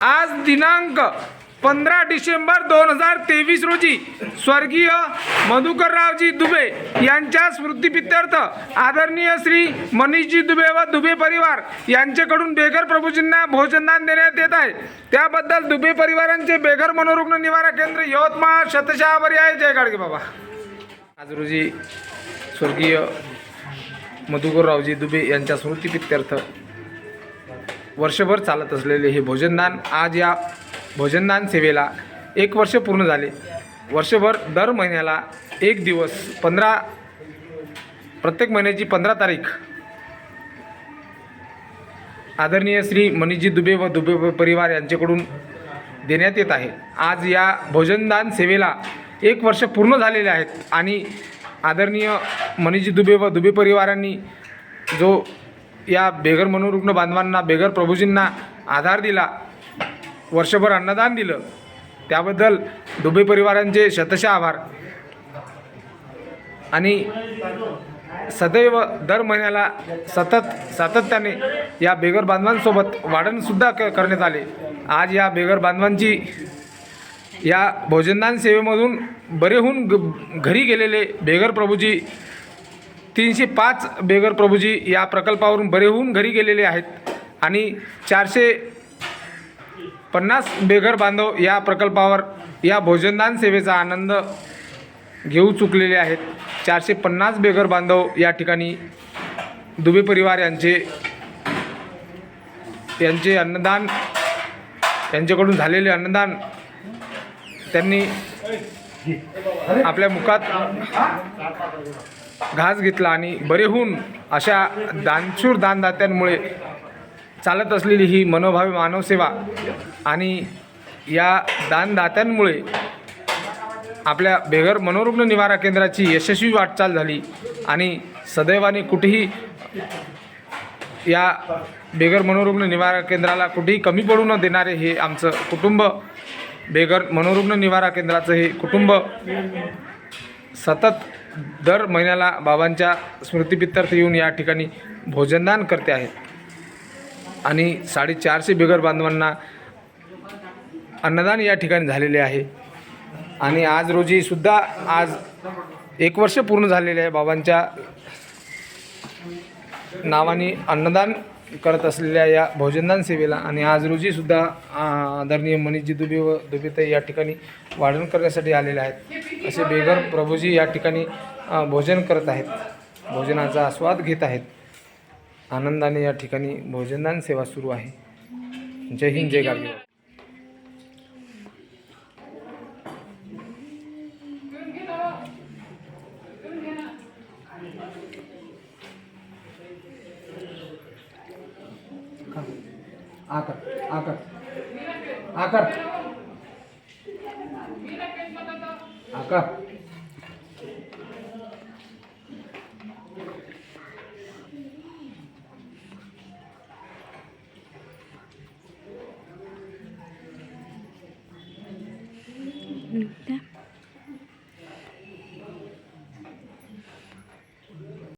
आज दिनांक पंधरा डिसेंबर दोन हजार तेवीस रोजी स्वर्गीय मधुकररावजी दुबे यांच्या स्मृतिपित्यर्थ आदरणीय श्री मनीषजी दुबे व दुबे परिवार यांच्याकडून बेघर प्रभूजींना भोजनदान देण्यात येत आहे. त्याबद्दल दुबे परिवारांचे बेघर मनोरुग्ण निवारा केंद्र यवतमाळ शतशहावरी आहे. जय गाडगे बाबा. आज रोजी स्वर्गीय मधुकररावजी दुबे यांच्या स्मृतिपित्यर्थ वर्षभर चालत असलेले हे भोजनदान आज या भोजनदान सेवेला एक वर्ष पूर्ण झाले. वर्षभर दर महिन्याला एक दिवस पंधरा प्रत्येक महिन्याची पंधरा तारीख. आदरणीय श्री मनीषजी दुबे व दुबे परिवार यांच्याकडून देण्यात येत आहे. आज या भोजनदान सेवेला एक वर्ष पूर्ण झालेले आहेत आणि आदरणीय मनीषजी दुबे व दुबे परिवारांनी जो या बेघर मनोरुग्ण बांधवांना बेघर प्रभूजींना आधार दिला. वर्षभर अन्नदान दिलं. त्याबद्दल दुबे परिवारांचे शतशः आभार. आणि सदैव दर महिन्याला सतत सातत्याने या बेघर बांधवांसोबत वाढणसुद्धा क करण्यात आले. आज या बेघर बांधवांची या भोजनदान सेवेमधून बरे होऊन ग घरी गेलेले बेघर प्रभूजी तीनशे पाच बेघर प्रभूजी या प्रकल्पावरून बरे होऊन घरी गेलेले आहेत. आणि चारशे पन्नास बेघर बांधव या प्रकल्पावर या भोजनदान सेवेचा आनंद घेऊ चुकलेले आहेत. चारशे पन्नास बेघर बांधव या ठिकाणी दुबे परिवार यांचे यांचे अन्नदान यांच्याकडून झालेले अन्नदान त्यांनी आपल्या मुखात घास घेतला आणि बरे होऊन अशा दानशूर दानदात्यांमुळे चालत असलेली ही मनोभावी मानवसेवा आणि या दानदात्यांमुळे आपल्या बेघर मनोरुग्ण निवारा केंद्राची यशस्वी वाटचाल झाली आणि सदैवाने कुठेही या बेघर मनोरुग्ण निवारा केंद्राला कुठेही कमी पडू न देणारे हे आमचं कुटुंब बेघर मनोरुग्ण निवारा केंद्राचं हे कुटुंब सतत दर महिन्याला बाबांच्या स्मृतीपित्यर्थ येऊन या ठिकाणी भोजनदान करते आहेत. आणि साडेचारशे बिगर बांधवांना अन्नदान या ठिकाणी झालेले आहे. आणि आज रोजी सुद्धा आज एक वर्ष पूर्ण झालेले आहे बाबांच्या नावाने अन्नदान करत असलेल्या या भोजनदान सेवेला आणि आज रोजीसुद्धा आदरणीय मनीषजी दुबे व दुबेताई या ठिकाणी वाढण करण्यासाठी आलेले आहेत. असे बेघर प्रभूजी या ठिकाणी भोजन करत आहेत. भोजनाचा आस्वाद घेत आहेत. आनंदाने या ठिकाणी भोजनदान सेवा सुरू आहे. जय हिंद जय गाडगे आकर आकर. आकर. आकर. Yeah.